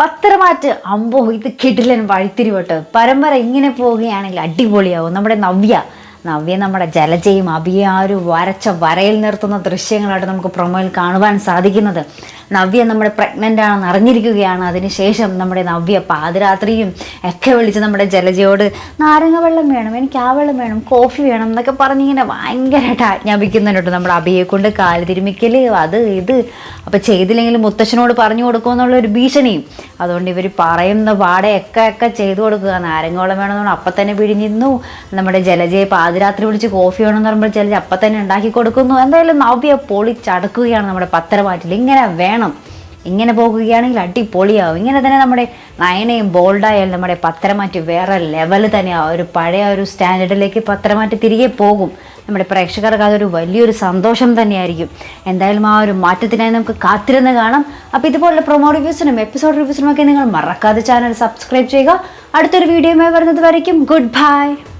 പത്രമാറ്റ് അമ്പോ ഇത് കിടിലൻ വഴിത്തിരിവട്ട്. പരമ്പര ഇങ്ങനെ പോവുകയാണെങ്കിൽ അടിപൊളിയാവും. നമ്മുടെ നവ്യ നവ്യ നമ്മുടെ ജലജയും അഭിയെ ഒരു വരച്ച വരയിൽ നിർത്തുന്ന ദൃശ്യങ്ങളായിട്ട് നമുക്ക് പ്രൊമോയിൽ കാണുവാൻ സാധിക്കുന്നത്. നവ്യ നമ്മുടെ പ്രഗ്നന്റ് ആണെന്ന് അറിഞ്ഞിരിക്കുകയാണ്. അതിനുശേഷം നമ്മുടെ നവ്യ പാതിരാത്രിയും ഒക്കെ വിളിച്ച് നമ്മുടെ ജലജയോട് നാരങ്ങ വെള്ളം വേണം എനിക്ക് ആ വെള്ളം വേണം കോഫി വേണം എന്നൊക്കെ പറഞ്ഞിങ്ങനെ ഭയങ്കരമായിട്ട് ആജ്ഞാപിക്കുന്നുണ്ട് നമ്മുടെ അഭിയെ കൊണ്ട് കാൽ തിരുമിക്കൽ അത് ഇത്. അപ്പം ചെയ്തില്ലെങ്കിൽ മുത്തശ്ശനോട് പറഞ്ഞു കൊടുക്കുമെന്നുള്ള ഒരു ഭീഷണിയും. അതുകൊണ്ട് ഇവർ പറയുന്ന പാടയൊക്കെ ഒക്കെ ചെയ്തു കൊടുക്കുക. നാരങ്ങ വെള്ളം വേണമെന്ന് അപ്പം തന്നെ പിഴിഞ്ഞിരുന്നു. നമ്മുടെ ജലജയെ പാതിരാത്രി വിളിച്ച് കോഫി വേണമെന്ന് പറയുമ്പോൾ ജലജ അപ്പം തന്നെ ഉണ്ടാക്കി കൊടുക്കുന്നു. എന്തായാലും നവ്യ പൊളിച്ചടക്കുകയാണ് നമ്മുടെ പത്തരമാറ്റിൽ. ഇങ്ങനെ വേണം ഇങ്ങനെ പോകുകയാണെങ്കിൽ അടിപൊളിയാവും. ഇങ്ങനെ തന്നെ നമ്മുടെ നയനയും ബോൾഡായാലും നമ്മുടെ പത്രമാറ്റ് വേറെ ലെവൽ തന്നെയാണ് ഒരു പഴയ ഒരു സ്റ്റാൻഡേർഡിലേക്ക് പത്രമാറ്റ് തിരികെ പോകും. നമ്മുടെ പ്രേക്ഷകർക്ക് അതൊരു വലിയൊരു സന്തോഷം തന്നെയായിരിക്കും. എന്തായാലും ആ ഒരു മാറ്റത്തിനായി നമുക്ക് കാത്തിരുന്ന് കാണാം. അപ്പോൾ ഇതുപോലുള്ള പ്രൊമോ റിവ്യൂസിനും എപ്പിസോഡ് റിവ്യൂസിനും ഒക്കെ നിങ്ങൾ മറക്കാതെ ചാനൽ സബ്സ്ക്രൈബ് ചെയ്യുക. അടുത്തൊരു വീഡിയോയുമായി വരുന്നത് വരയ്ക്കും. Good bye